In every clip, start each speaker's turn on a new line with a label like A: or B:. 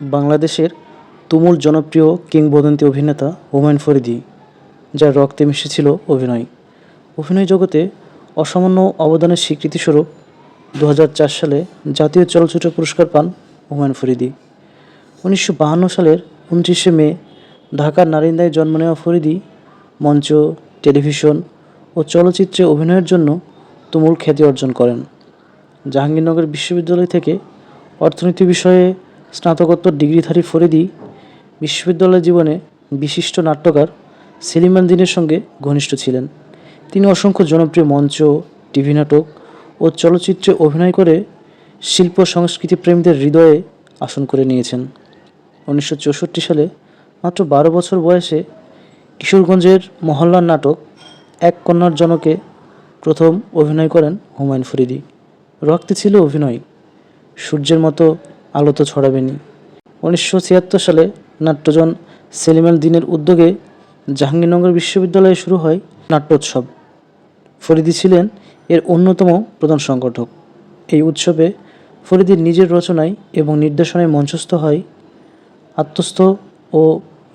A: বাংলাদেশের তুমুল জনপ্রিয় কিংবদন্তি অভিনেতা হুমায়ুন ফরিদি, যার রক্তে মিশেছিল অভিনয়। অভিনয় জগতে অসামান্য অবদানের স্বীকৃতিস্বরূপ দু হাজার চার সালে জাতীয় চলচ্চিত্র পুরস্কার পান হুমায়ুন ফরিদি। উনিশশো সালের উনত্রিশে মে ঢাকার নারিন্দায় জন্ম নেওয়া ফরিদি মঞ্চ, টেলিভিশন ও চলচ্চিত্রে অভিনয়ের জন্য তুমুল খ্যাতি অর্জন করেন। জাহাঙ্গীরনগর বিশ্ববিদ্যালয় থেকে অর্থনীতি বিষয়ে স্নাতকোত্তর ডিগ্রিধারী ফরিদি বিশ্ববিদ্যালয় জীবনে বিশিষ্ট নাট্যকার সেলিম দিনের সঙ্গে ঘনিষ্ঠ ছিলেন। তিনি অসংখ্য জনপ্রিয় মঞ্চ, টিভি নাটক ও চলচ্চিত্রে অভিনয় করে শিল্প সংস্কৃতি প্রেমীদের হৃদয়ে আসন করে নিয়েছেন। উনিশশো চৌষট্টি সালে মাত্র বারো বছর বয়সে কিশোরগঞ্জের মহল্লার নাটক এক কন্যার জনকে প্রথম অভিনয় করেন হুমায়ুন ফরিদি। রক্তে ছিল অভিনয়। সূর্যের মতো আলো তো ছড়াবেনি। উনিশশো ছিয়াত্তর সালে নাট্যজন সেলিম আল দিনের উদ্যোগে জাহাঙ্গীরনগর বিশ্ববিদ্যালয়ে শুরু হয় নাট্যোৎসব। ফরিদি ছিলেন এর অন্যতম প্রধান সংগঠক। এই উৎসবে ফরিদির নিজের রচনায় এবং নির্দেশনায় মঞ্চস্থ হয় আত্মস্থ ও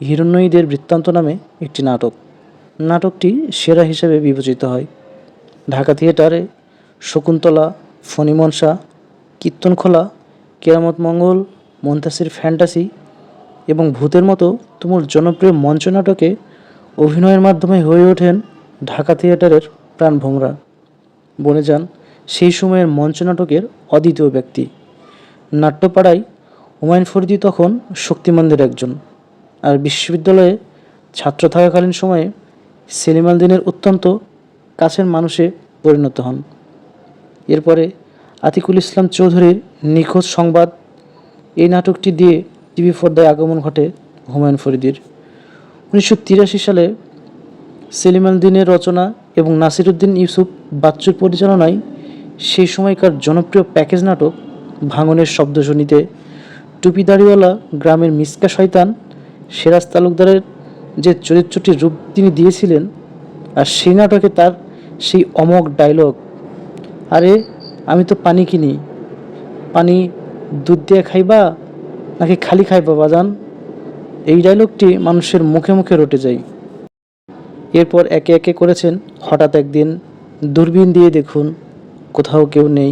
A: হিরণ্যয়ীদের বৃত্তান্ত নামে একটি নাটক। নাটকটি সেরা হিসেবে বিবেচিত হয়। ঢাকা থিয়েটারে শকুন্তলা, ফণিমনসা, কীর্তনখোলা কেরামত মঙ্গল, মন্তাসির ফ্যান্টাসি এবং ভূতের মতো তুমুল জনপ্রিয় মঞ্চ নাটকে অভিনয়ের মাধ্যমে হয়ে ওঠেন ঢাকা থিয়েটারের প্রাণভোমরা বনে যান সেই সময়ের মঞ্চ নাটকের অদ্বিতীয় ব্যক্তি। নাট্যপাড়ায় হুমায়ুন ফরিদি তখন শক্তিমানদের একজন আর বিশ্ববিদ্যালয়ে ছাত্র থাকাকালীন সময়ে সেলিম আল দিনের অত্যন্ত কাছের মানুষে পরিণত হন। এরপরে আতিকুল ইসলাম চৌধুরীর নিখোঁজ সংবাদ। এই নাটকটি দিয়ে টিভি পর্দায় আগমন ঘটে হুমায়ুন ফরিদির। উনিশশো তিরাশি সালে সেলিম দিনের রচনা এবং নাসিরুদ্দিন ইউসুফ বাচ্চুর পরিচালনায় সেই সময়কার জনপ্রিয় প্যাকেজ নাটক ভাঙনের শব্দজনীতে টুপিদাড়িওয়ালা গ্রামের মিসকা শয়তান, সেরাজ তালুকদারের যে চরিত্রটির রূপ তিনি দিয়েছিলেন, আর সেই নাটকে তার সেই অমোঘ ডায়লগ আরে আমি তো পানি কিনি। পানি দুধ দিয়ে খাইবা নাকি খালি খাইবা বাজান? এই ডায়লগটি মানুষের মুখে মুখে রটে যায়। এরপর একে একে করেছেন হঠাৎ একদিন দূরবীন দিয়ে দেখুন কোথাও কেউ নেই।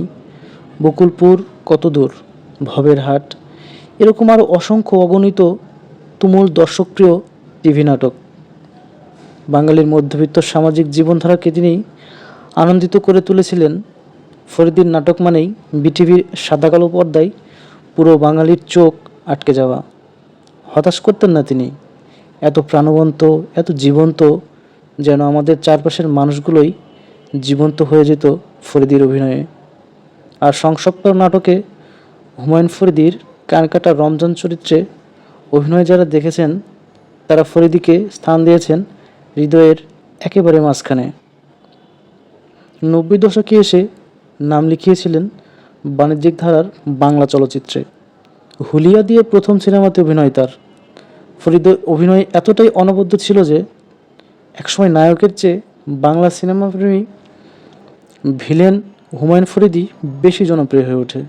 A: বকুলপুর কত দূর? ভবের হাট। এরকম আরও অসংখ্য অগণিত তুমুল দর্শকপ্রিয় টিভি নাটক। বাঙালির মধ্যবিত্ত সামাজিক জীবনধারাকে তিনি আনন্দিত করে তুলেছিলেন ফরিদির নাটক মানেই বিটিভির সাদা কালো পর্দায় পুরো বাঙালির চোখ আটকে যাওয়া। হতাশ করতেন না তিনি। এত প্রাণবন্ত, এত জীবন্ত যেন আমাদের চারপাশের মানুষগুলোই জীবন্ত হয়ে যেত ফরিদির অভিনয়ে। আর সংসপ্তাহ নাটকে হুমায়ুন ফরিদির কানকাটা রমজান চরিত্রে অভিনয় যারা দেখেছেন, তারা ফরিদিকে স্থান দিয়েছেন হৃদয়ের একেবারে মাঝখানে। নব্বই দশকে এসে নাম লিখিয়েছিলেন বাণিজ্যিক ধারার বাংলা চলচ্চিত্রে। হুলিয়া দিয়ে প্রথম সিনেমাতে অভিনয় তার। ফরিদ অভিনয় এতটাই অনবদ্য ছিল যে, একসময় নায়কের চেয়ে বাংলা সিনেমা প্রেমী ভিলেন হুমায়ুন ফরিদি বেশি জনপ্রিয় হয়ে ওঠে।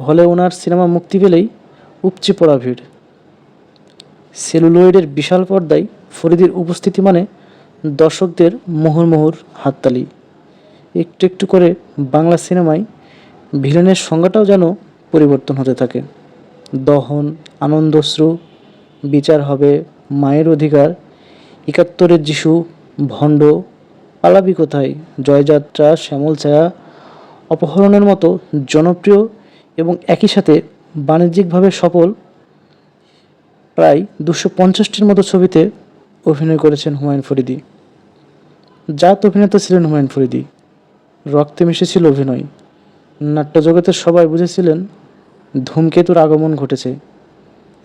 A: হলে ওনার সিনেমা মুক্তি পেলেই উপচে পড়া ভিড়। সেলুলয়েডের বিশাল পর্দায় ফরিদির উপস্থিতি মানে দর্শকদের মুহুর্মুহুর হাততালি। একটু একটু করে বাংলা সিনেমায় ভিলেনের সংজ্ঞাটাও যেন পরিবর্তন হতে থাকে। দহন, আনন্দশ্রু, বিচার হবে, মায়ের অধিকার, একাত্তরের যিশু, ভণ্ড, পালাবি কোথায়? জয়যাত্রা, শ্যামল ছায়া, অপহরণের মতো জনপ্রিয় এবং একই সাথে বাণিজ্যিকভাবে সফল প্রায় দুশো পঞ্চাশটির মতো ছবিতে অভিনয় করেছেন হুমায়ুন ফরিদি। জাত অভিনেতা ছিলেন হুমায়ুন ফরিদি। রক্তে মিশেছিল অভিনয়। নাট্যজগতের সবাই বুঝেছিলেন ধূমকেতুর আগমন ঘটেছে।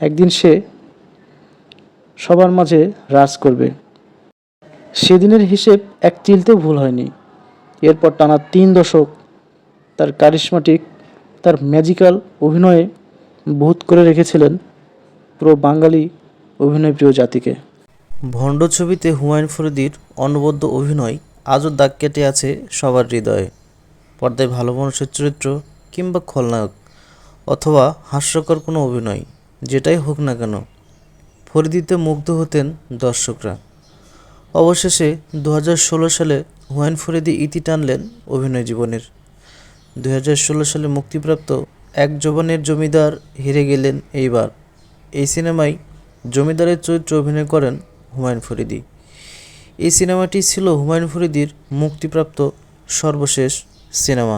A: একদিন সে সবার মাঝে রাজ করবে। সেদিনের হিসেব এক চিলতেও ভুল হয়নি। এরপর টানা তিন দশক তার কারিশমাটিক, তার ম্যাজিক্যাল অভিনয়ে বহুত করে রেখেছিলেন পুরো বাঙালি অভিনয়প্রিয় জাতিকে। ভণ্ড ছবিতে হুমায়ুন ফরিদির অনবদ্য অভিনয় আজও দাগ কেটে আছে সবার হৃদয়ে। পর্দায় ভালো মানুষের চরিত্র কিংবা খলনায়ক অথবা হাস্যকর কোনো অভিনয়,
B: যেটাই হোক না কেন ফরিদিতে মুগ্ধ হতেন দর্শকরা। অবশেষে দু হাজার ষোলো সালে হুমায়ুন ফরিদি ইতি টানলেন অভিনয় জীবনের। দু হাজার ষোলো সালে মুক্তিপ্রাপ্ত এক জবানের জমিদার হেরে গেলেন এইবার। এই সিনেমায় জমিদারের চরিত্রে অভিনয় করেন হুমায়ুন ফরিদি। এই সিনেমাটি ছিল হুমায়ুন ফরিদির মুক্তিপ্রাপ্ত সর্বশেষ সিনেমা।